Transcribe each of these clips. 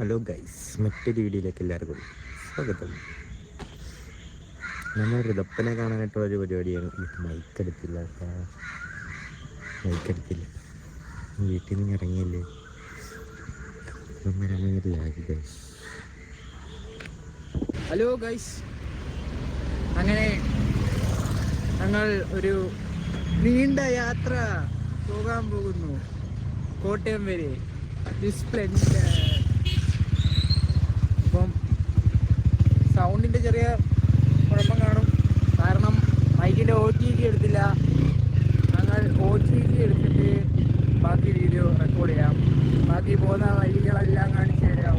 Hello guys മറ്റൊരു വീഡിയോയിലേക്ക് എല്ലാവർക്കും സ്വാഗതം. നമ്മൾ ഋതപ്പനെ കാണാനായിട്ടുള്ള ഒരു പരിപാടിയാണ്. മൈക്ക് എടുത്തില്ല മൈക്ക് എടുത്തില്ല. വീട്ടിൽ നിന്ന് ഇറങ്ങിയില്ലേ? ഗൈസ് ഹലോ ഗൈസ് അങ്ങനെ ഞങ്ങൾ ഒരു നീണ്ട യാത്ര പോകാൻ പോകുന്നു. കോട്ടയം വരെ. സ്പ്ലെൻഡർ അപ്പം സൗണ്ടിന്റെ ചെറിയ കുഴപ്പം കാണും. കാരണം മൈക്കിന്റെ ഒ ടി ജി എടുത്തില്ല. ഞങ്ങൾ ഒ ടി ജി എടുത്തിട്ട് ബാക്കി വീഡിയോ റെക്കോർഡ് ചെയ്യാം. ബാക്കി പോകുന്ന വഴികളെല്ലാം കാണിച്ചു തരാം.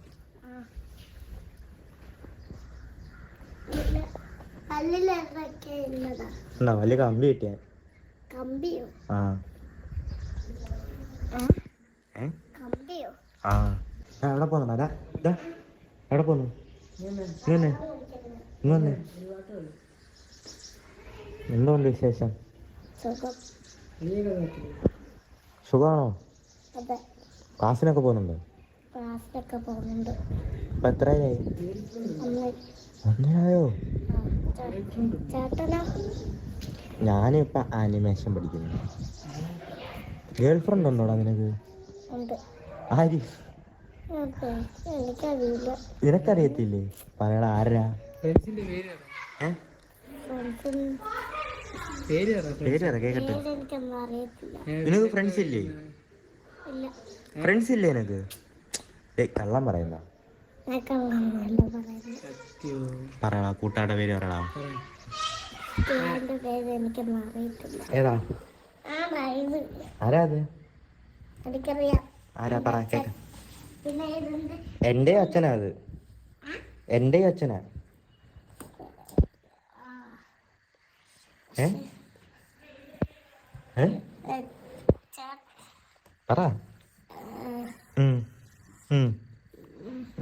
ഉണ്ടോ? വലിയ കമ്പി കിട്ടിയ. ആ. ആ. എവിടെ പോന്നു? ഇതാ എവിടെ പോന്നു? ഇങ്ങനെ ഇങ്ങനെ എന്തുകൊണ്ട് വിശേഷം? സുഖം. സുഖമാണോ ക്ലാസ്സിനൊക്കെ പോകുന്നുണ്ടോ? ക്ലാസ്സിലൊക്കെ പോകുന്നുണ്ട്. എത്രയായി? ചേ- ഞാനിപ്പോ ആനിമേഷൻ പഠിക്കുന്നു. ഗേൾ ഫ്രണ്ട് ഉണ്ടോടാ നിനക്ക്? ഉണ്ട്. ആര്? എനിക്കറിയില്ല. നിനക്കറിയത്തില്ലേ? പറയടാ ആരാ? ഫ്രണ്ട്സിന്റെ പേര് പറ. ഏ? പേര് പേര് കേക്കട്ടെ. പേര് എനിക്കൊന്നും നിനക്ക് ഫ്രണ്ട്സ് ഇല്ലേ? ഇല്ല. ഫ്രണ്ട്സ് ഇല്ലേ നിനക്ക്? കള്ളം പറയുന്ന. പറയടാ കൂട്ടാടെ പേര് പറയടാ. ഏതാ? ആരാ അത്? പറ എന്റെ അച്ഛനാ അത്. എന്റെ അച്ഛനാ. പറ. ഉം. ഉം.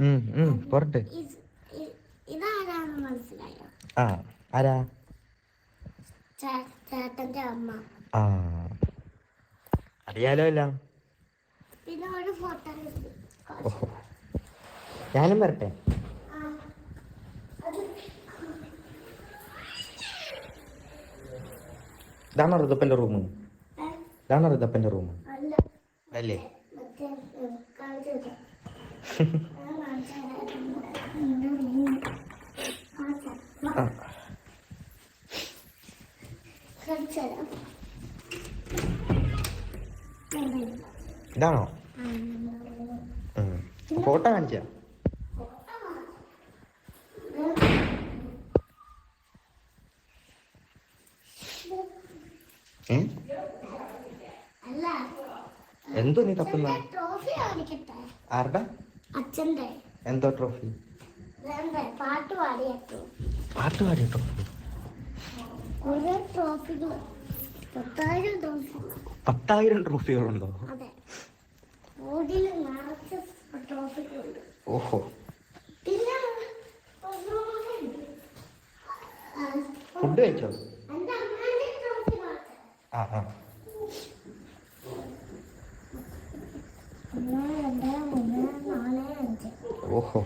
ഉം, ഉം, പോരട്ടെ. ആ ആരാ? ചേ- ചേട്ടന്റെ അമ്മ. ആ അറിയാലോ എല്ലാം. ഞാനും വരട്ടെ. ഇതാണോ ഋതപ്പന്റെ റൂം ഇതാണ് ഋതപ്പന്റെ റൂം അല്ല. ഇതാണോ? ഫോട്ടോ കാണിച്ച എന്തോ നീ തപ്പുന്ന ആരുടെ? അച്ഛന്റെ എന്തോ ട്രോഫി? പാട്ട് പാടിയ ട്രോഫി. പത്തായിരം ട്രോഫി. പത്തായിരം ട്രോഫികളുണ്ടോ? ഓഹോ. ഫുഡ് കഴിച്ചോ? ആ ആ. നാല് അഞ്ച്. ഓഹോ.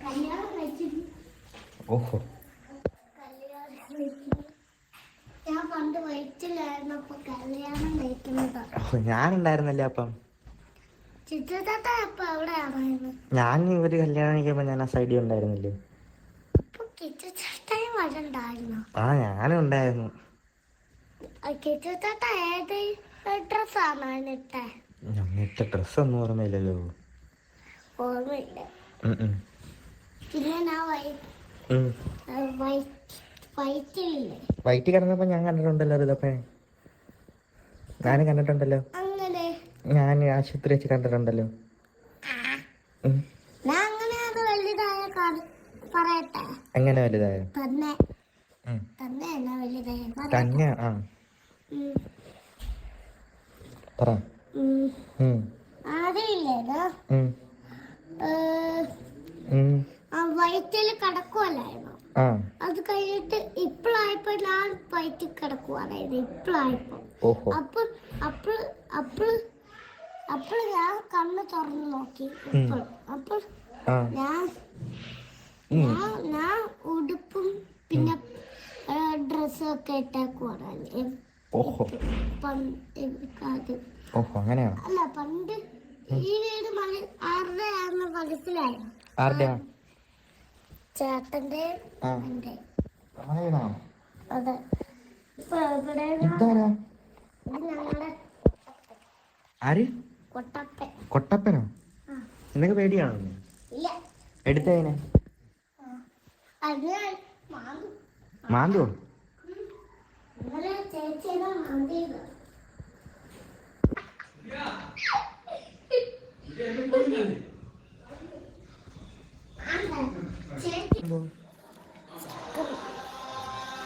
കല്യാണം ഓഹോ കല്യാണം ഞാൻ പണ്ട് വയറ്റിലായിരുന്നപ്പോ കല്യാണം കഴിക്കുന്നതാണ് ഓ, ഞാനുണ്ടായിരുന്നല്ലേ അപ്പം? ചിത്രത്താത്ത അപ്പൊ എവിടെയാണായിരുന്നു ഞാൻ ഒരു കല്യാണം കഴിക്കുമ്പോ ഞാൻ ആ സൈഡിൽ ഉണ്ടായിരുന്നില്ലേ? ആ ഞാനും ഉണ്ടായിരുന്നു. എന്നിട്ട് ഡ്രസ് ഒന്നും ഓർമ്മയില്ലല്ലോ. ഓർമ്മയില്ല. വൈറ്റ് കിടന്നപ്പോ ഞാൻ കണ്ടിട്ടുണ്ടല്ലോ ഇതപ്പേ ഞാനും കണ്ടിട്ടുണ്ടല്ലോ. ഞാൻ ആശുപത്രി വെച്ച് കണ്ടിട്ടുണ്ടല്ലോ. അങ്ങനെ വലുതായ തന്നെ ആ. പറ. വയറ്റിൽ കിടക്കുവല്ലായിരുന്നു? അത് കഴിഞ്ഞിട്ട് ഇപ്പോഴായപ്പോ ഞാൻ വയറ്റിൽ കിടക്കുവാനായത് ഇപ്പോഴായപ്പോ ഓഹോ. അപ്പോൾ അപ്പോൾ അപ്പോൾ ഞാൻ കണ്ണ് തുറന്നു നോക്കി ഇപ്പോൾ അപ്പോൾ ഞാൻ ഞാൻ ഉടുപ്പും പിന്നെ ഡ്രസ്സും ഒക്കെ ഇട്ടേക്കുവാണ് ഓഹോ. ഓഹോ അങ്ങനെയാണോ? അല്ല പണ്ട് ഈ വീട് ആരുടെയാണെന്ന് മനസ്സിലായോ ആരുടെയാ ചേട്ടന്റെ അതെ. ഇപ്പൊ ഇവിടെ ഇതാരാ? ഞങ്ങളുടെ ആര്? കൊട്ടപ്പൻ. കൊട്ടപ്പനോ. നിനക്ക് പേടിയാണോ? ഇല്ല. എടുത്തതിനെ അത് മാന്തു മാന്തോ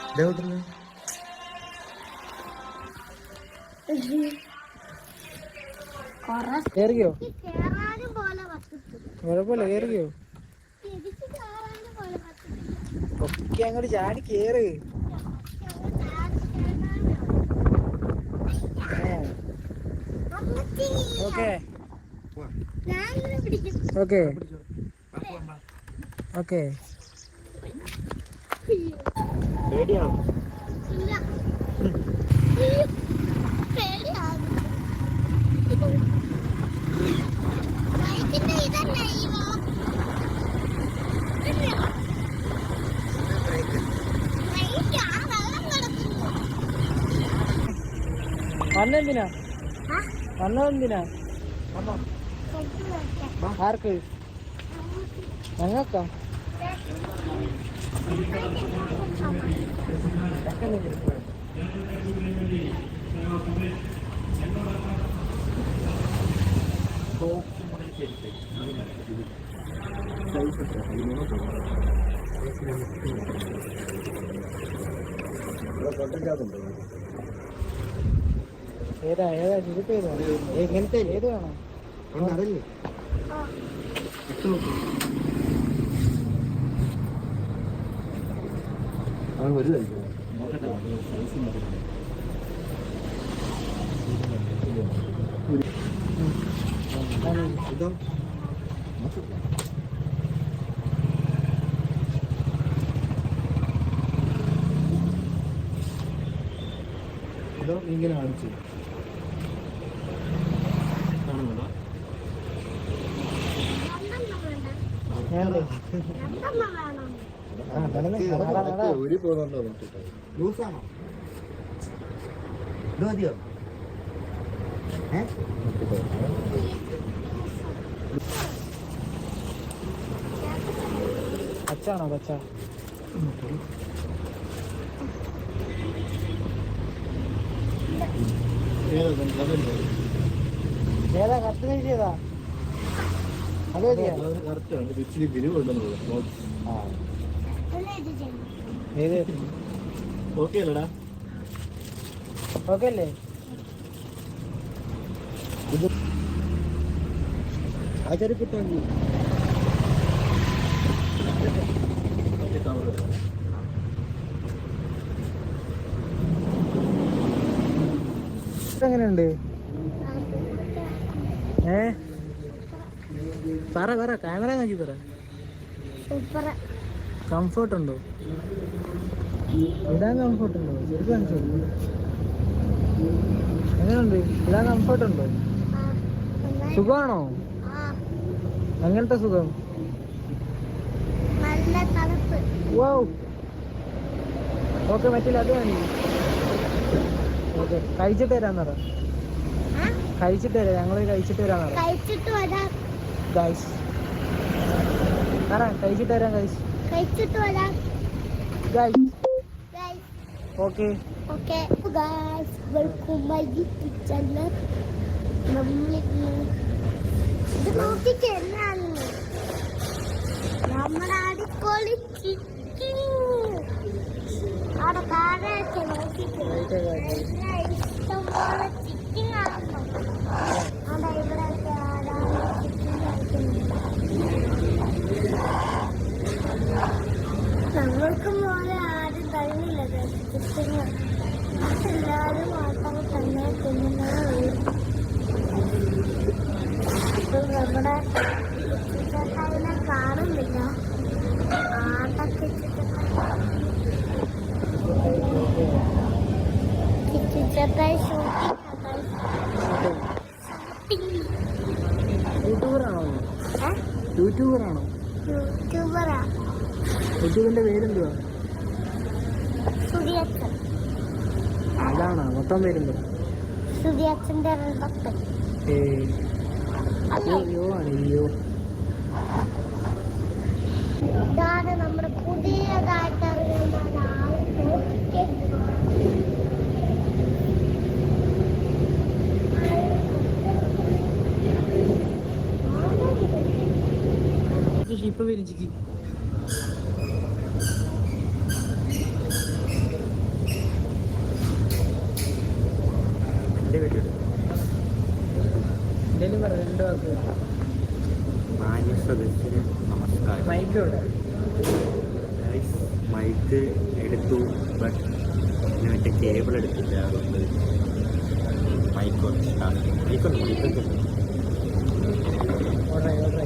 ഇതെവിടുന്ന് കൊറേ കയറിയോ കേറാനും പോലെ പറ്റത്തില്ല. കുഴപ്പമില്ല കയറിയോ എനിക്ക് കേറാനും പോലെ പറ്റത്തില്ല ഒക്കെ അങ്ങോട്ട് ചാടി കേറ്. ഓക്കെ. ഓക്കെ. ഓക്കെ. പേടിയാണോ ഇല്ല പേടിയാകും ബൈക്കിന്റെ ഇതല്ലേ ഈ വാ ഇതല്ലേ? ബൈക്ക് ആ വെള്ളം കിടക്കുന്നു വന്നെന്തിനാ? വന്നതെന്തിനാ. ആർക്ക്? ഞങ്ങൾക്കാ? ഏതാ ഏതാ ചുരുപ്പ് ഏതാ എങ്ങനത്തെ ഏത് വേണം? അതല്ലേ. അവൻ വലുതായിരിക്കും ഇതോ ഇതോ ഇങ്ങനെ കാണിച്ചു കാണുന്നുണ്ടോ രണ്ടെണ്ണം വേണ്ട ഞാൻ രണ്ടെണ്ണം വേണം ആ നടന്നേ നടാ നടാ ഒരു പച്ചാണോ പച്ച ഏതാ കത്ത് കഴിച്ചതാ ഓക്കെ അല്ലടാ. ഓക്കെ അല്ലേ ഇത് ആചരിപ്പിട്ടാണ് എങ്ങനെയുണ്ട് പറ ക്യാമറ നോക്കി പറ. സൂപ്പർ കംഫർട്ട് ഉണ്ടോ? ഇടാൻ കംഫർട്ട് ഉണ്ടോ? ശരിക്കും എങ്ങനെയുണ്ട്? ഇടാൻ കംഫർട്ട് ഉണ്ടോ? സുഖമാണോ? അങ്ങനത്തെ സുഖം? വൗ ഓക്കെ പറ്റില്ല അത് വേണ്ടി ഓക്കെ കഴിച്ചിട്ട് തരാൻ പറ? കഴിച്ചിട്ട് തരാം ഞങ്ങൾ കഴിച്ചിട്ട് പറ. കഴിച്ചിട്ട് വരാം. ഗൈസ് കഴിച്ചിട്ട് തരാം ഗൈസ് കഴിച്ചിട്ട് വരാം. Guys okay okay guys welcome my YouTube channel നമ്മൾ ഇത് നോക്കിക്ക് എന്നാണ്? നമ്മുടെ അടിപൊളി ചിക്കൻ. അവിടെ താഴെയൊക്കെ നോക്കിക്ക്. നല്ല ഇഷ്ടംപോലെ ചിക്കൻ കാണുന്നു അവിടെ ഇവിടെയൊക്കെ ധാരാളം ചിക്കൻ നമ്മൾക്ക് പോലെ ആരും കഴിയില്ല ചിക്കൻ എല്ലാവരും മാത്രം തന്നെ ഇപ്പൊ നമ്മുടെ ചിക്കനെ കാണുന്നില്ല ആട്ടൊക്കെ ചിക്കൻ ഷൂട്ടിംഗ് യൂട്യൂബറാണോ യൂട്യൂബറാണോ? യൂട്യൂബറാ. യൂട്യൂബിന്റെ പേരെന്തുവാ? സുധിയച്ചൻ അതാണോ മൊത്തം വരുന്നത്. സുധിയച്ചന്റെ ഭക്തൻ ഏ യോ യോ ആണ് യോ ഇതാണ് നമ്മുടെ പുതിയതായിട്ട്. ഇപ്പൊ വിരിച്ചിക്ക് മാന്യ സദസ്സിന് നമസ്കാരം. മൈക്ക് എടുത്തു ബട്ട് ഞാൻ മറ്റേ കേബിൾ എടുത്തില്ല അതുകൊണ്ട് മൈക്ക് മൈക്കുണ്ട് മൈക്കൊക്കെ ഓർഡർ ഓർഡർ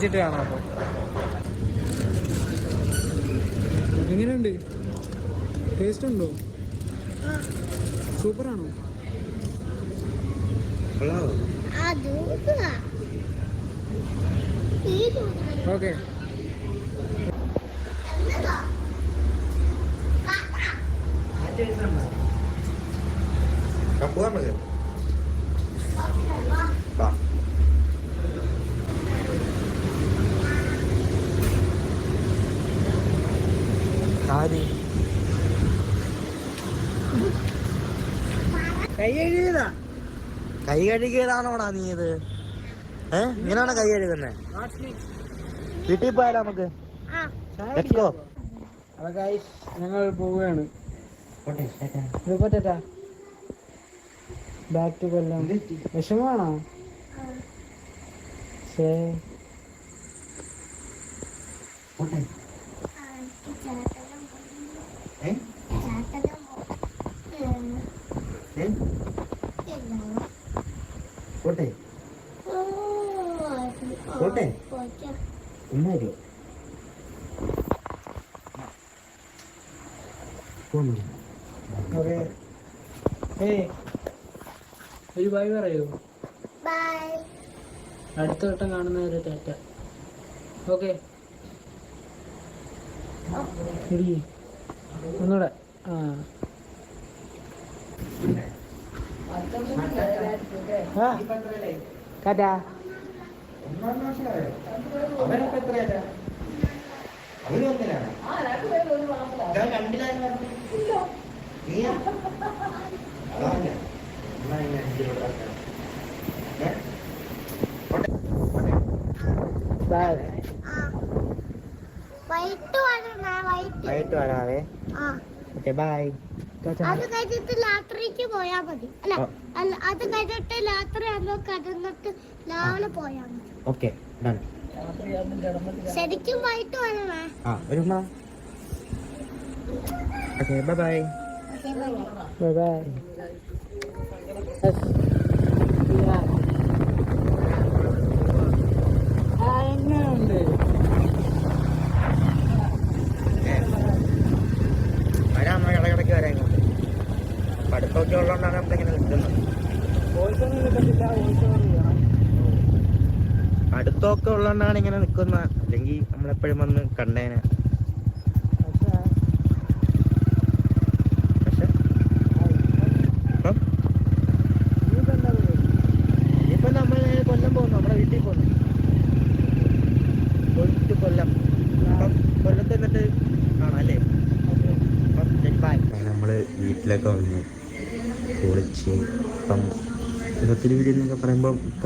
കഴിച്ചിട്ട് കാണാം അപ്പൊ. എങ്ങനെയുണ്ട്? ടേസ്റ്റ് ഉണ്ടോ? സൂപ്പറാണോ? ഓക്കെ. എന്നതാ? പോകാൻ മതി വാ. വാ ആര് കൈ കഴുകിയതാ. കൈ കഴുകിയതാണോടാ നീ ഇത്? ഏ? ഇങ്ങനെയാണോ കൈ കഴുകുന്നത് വീട്ടിൽ പോയാലോ നമുക്ക്? ഞങ്ങൾ പോവുകയാണ്. ബാക്ക് ടു കൊല്ലം. വിഷമാണോ ആ. ശേ ആ, എനിക്ക് ചേട്ടനും പോയി. ചേട്ടനും പോയി. ഉം. ഇല്ല. പോട്ടെ. പോട്ടെ? എന്നാലോ ഒരു ബൈ പറയൂ. അടുത്ത വട്ടം കാണുന്നവരെ ടാറ്റ. ഓക്കെ. ഒന്നൂടെ ഒന്നുകൂടെ. ആ. കഥാ. വൈകിട്ട് വരാവേ ഓക്കെ ബൈ. അത് കഴിഞ്ഞിട്ട് രാത്രിക്ക് പോയാ മതി. അല്ല ആ. അത് കഴിഞ്ഞിട്ട് രാത്രി ആകുമ്പോ കിടന്നിട്ട് രാവിലെ പോയാ മതി. Okay done. ശരിക്കും വൈകിട്ട് വരണേ? ആ വരുമ്മ okay bye bye. Bye bye എങ്ങനെയുണ്ട് വരാം നമ്മൾ ഇടയ്ക്കിടയ്ക്ക് വരാൻ ഇങ്ങോട്ട് പഠിത്തമൊക്കെ ഉള്ളതുകൊണ്ടാണ് നമ്മളിങ്ങനെ നിൽക്കുന്നത്. അടുത്തൊക്കെ ഉള്ളതുകൊണ്ടാണ് ഇങ്ങനെ നിൽക്കുന്നത് അല്ലെങ്കിൽ നമ്മളെപ്പോഴും വന്ന് കണ്ടേനെ പക്ഷേ പക്ഷെ ഇപ്പം ഇനിയിപ്പോ എന്താ പരിപാടി? ഇനിയിപ്പം നമ്മൾ കൊല്ലം പോകുന്നു നമ്മുടെ വീട്ടിൽ പോകുന്നു കൊല്ലത്ത് കൊല്ലം അപ്പം കൊല്ലത്ത് എന്നിട്ട് കാണാം അല്ലേ അപ്പം ശരി ബൈ നമ്മൾ വീട്ടിലൊക്കെ വന്നു. കുളിച്ച് ഇപ്പം വീട് എന്നൊക്കെ പറയുമ്പം